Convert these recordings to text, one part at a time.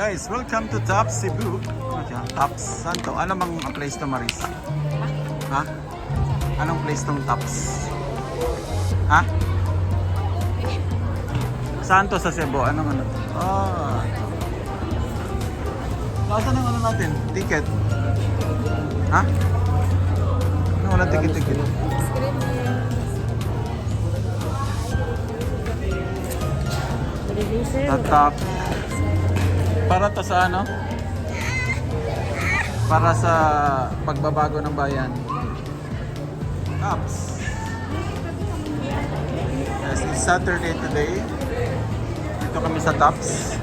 Guys, welcome to Top Cebu. Okay, Tops. Saan to? Ano bang ang place to, Maris? Ha? Anong place tong Tops? Ha? Saan to sa Cebu? Anong ano? Ah. Nasaan ang ano natin? Ticket? Ha? Ano wala ticket-ticket? Tatap. Para to sa ano? Para sa pagbabago ng bayan. Tops. Yes, it's Saturday today. Dito kami sa Tops.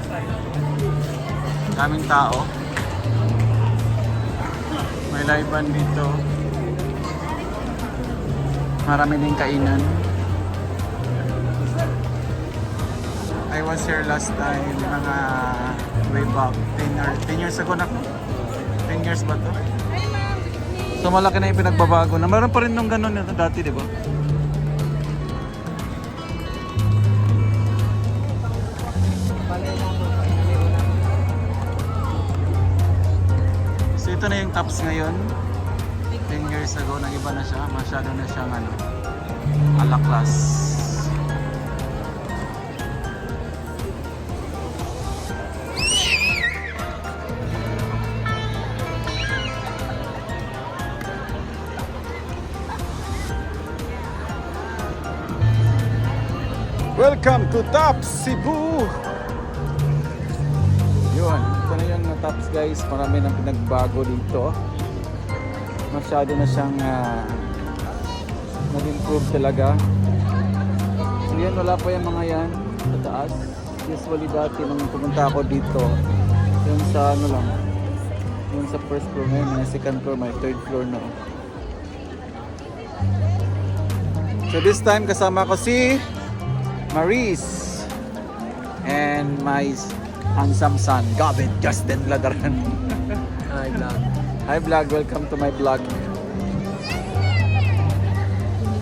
Daming tao. May live band dito. Marami din kainan. I was here last time, mga way back, 10 or 10 years ago na. 10 years ba to? So malaki na yung pinagbabago na. Meron pa rin nung ganun nito dati, di ba? So ito na yung tops ngayon. 10 years ago, nag-iba na siya. Masyado na siyang ano, alaklas. Welcome to Tops Cebu! Yun, ito na yung uh, Tops guys. Marami nang pinagbago dito. Masyado na siyang uh, nag-improve talaga. So yan, wala pa yung mga yan sa taas. Usually dati nung pumunta ako dito, yung sa ano lang, yung sa first floor ngayon, may second floor, may third floor na. oh. So this time kasama ko si Maris and my handsome son, Gavin Justin Ladaran. Hi, vlog. Hi vlog, welcome to my vlog.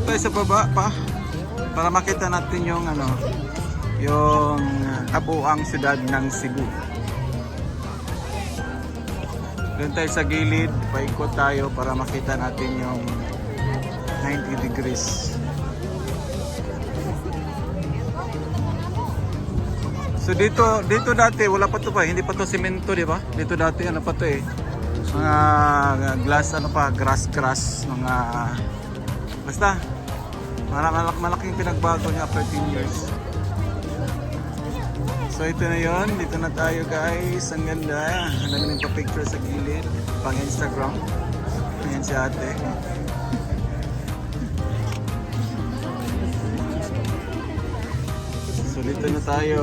Tayo sa baba pa para makita natin yung ano, yung kabuang syudad ng Cebu. Doon tayo sa gilid, paikot tayo para makita natin yung 90 degrees. So dito dito dati wala pa to pa, hindi pa to semento, di ba? Dito dati ano pa to eh. Mga glass ano pa, grass grass, mga basta malak malak malaking pinagbago niya after 10 years. So ito na yon, dito na tayo guys. Ang ganda. Ang dami ng picture sa gilid, pang Instagram. Ayan si ate. So dito na tayo.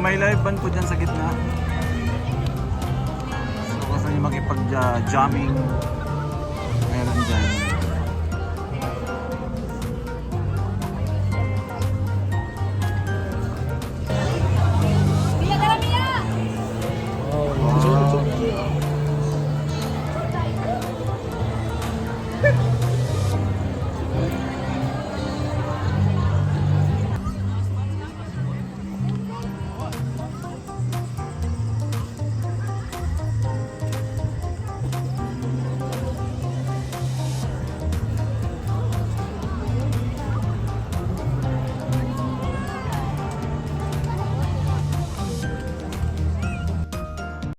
So may live band po dyan sa gitna. So saan yung makipag-jamming, meron dyan.